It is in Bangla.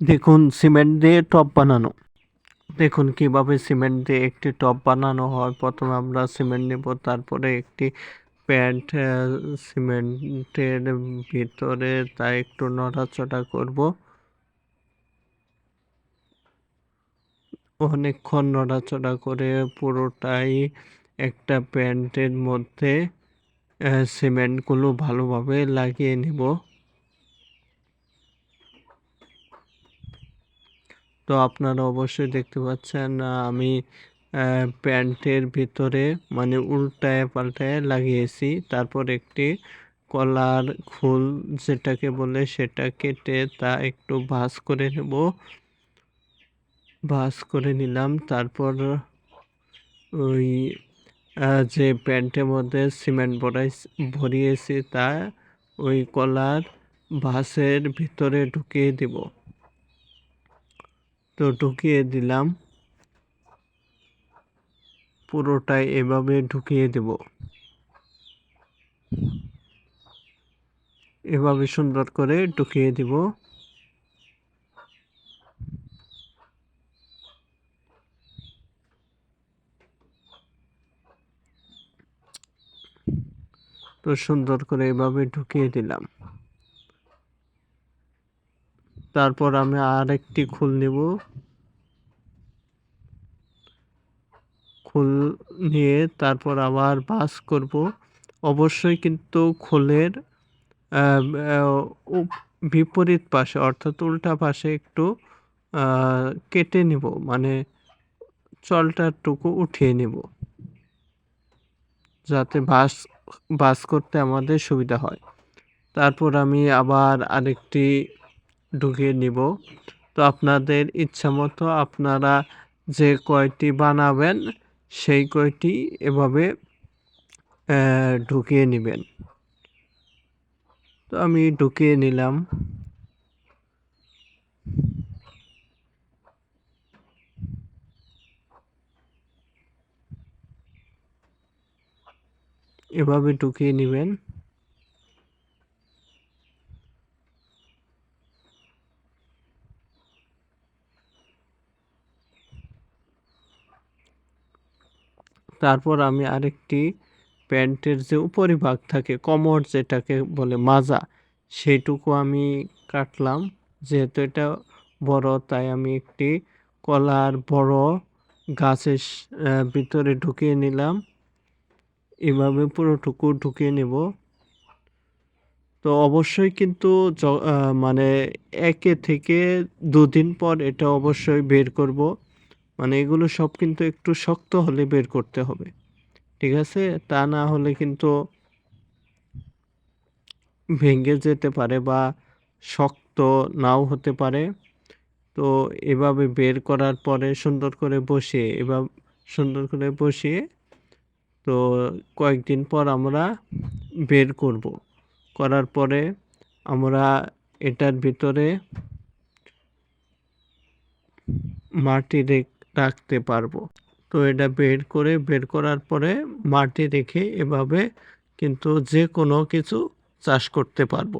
দেখুন, সিমেন্ট দিয়ে টব বানানো। দেখুন, কীভাবে সিমেন্ট দিয়ে একটি টব বানানো হয়। প্রথমে আমরা সিমেন্ট নেব, তারপরে একটি প্যান্ট সিমেন্টের ভিতরে তা একটু নড়াচড়া করব। অনেকক্ষণ নড়াচড়া করে পুরোটাই একটা প্যান্টের মধ্যে সিমেন্টগুলো ভালোভাবে লাগিয়ে নেব। তো আপনারা অবশ্যই দেখতে পাচ্ছেন আমি প্যান্টের ভিতরে মানে উল্টায় পাল্টায় লাগিয়েছি। তারপর একটি কলার খোল যেটাকে বলে সেটা কেটে তা একটু ভাঁজ করে নেব। ভাঁজ করে নিলাম। তারপর ওই যে প্যান্টের মধ্যে সিমেন্ট ভরাই ভরিয়েছি তা ওই কলার ভাসের ভিতরে ঢুকিয়ে দেব। তো ঢুকিয়ে দিলাম। পুরোটাই এভাবে ঢুকিয়ে দেব। এভাবে সুন্দর করে ঢুকিয়ে দিব। তো সুন্দর করে এভাবে ঢুকিয়ে দিলাম। তারপর আমি আর একটি খুল নেব। খুল নিয়ে তারপর আবার বাস করব। অবশ্যই কিন্তু খোলের বিপরীত পাশে অর্থাৎ উল্টা পাশে একটু কেটে নেব। মানে চলটারটুকু উঠিয়ে নেব। যাতে বাস বাস করতে আমাদের সুবিধা হয়। তারপর আমি আবার আরেকটি ঢুকিয়ে নিব। তো আপনাদের ইচ্ছা মতো আপনারা যে কয়টি বানাবেন, সেই কয়টি এভাবে ঢুকিয়ে নেবেন। তো আমি ঢুকিয়ে নিলাম। এভাবে ঢুকিয়ে নেবেন। তারপর আমি আরেকটি প্যান্টের যে উপরিভাগ থাকে, কমর যেটাকে বলে মাজা সেইটুকু আমি কাটলাম। যেহেতু এটা বড়, তাই আমি একটি কলার বড় গাছের ভিতরে ঢুকিয়ে নিলাম। এভাবে পুরোটুকু ঢুকিয়ে নেব। তো অবশ্যই কিন্তু মানে একে থেকে দুদিন পর এটা অবশ্যই বের করব। মানে এগুলো সব কিন্তু একটু শক্ত হলে বের করতে হবে। ঠিক আছে? তা না হলে কিন্তু ভেঙে যেতে পারে বা শক্ত নাও হতে পারে। তো এভাবে বের করার পরে সুন্দর করে বসিয়ে, এভাবে সুন্দর করে বসিয়ে তো কয়েকদিন পর আমরা বের করব। করার পরে আমরা এটার ভিতরে মাটি রাখতে পারব। তো এটা বের করে, বের করার পরে মাটি রেখে এভাবে কিন্তু যে কোনো কিছু চাষ করতে পারব।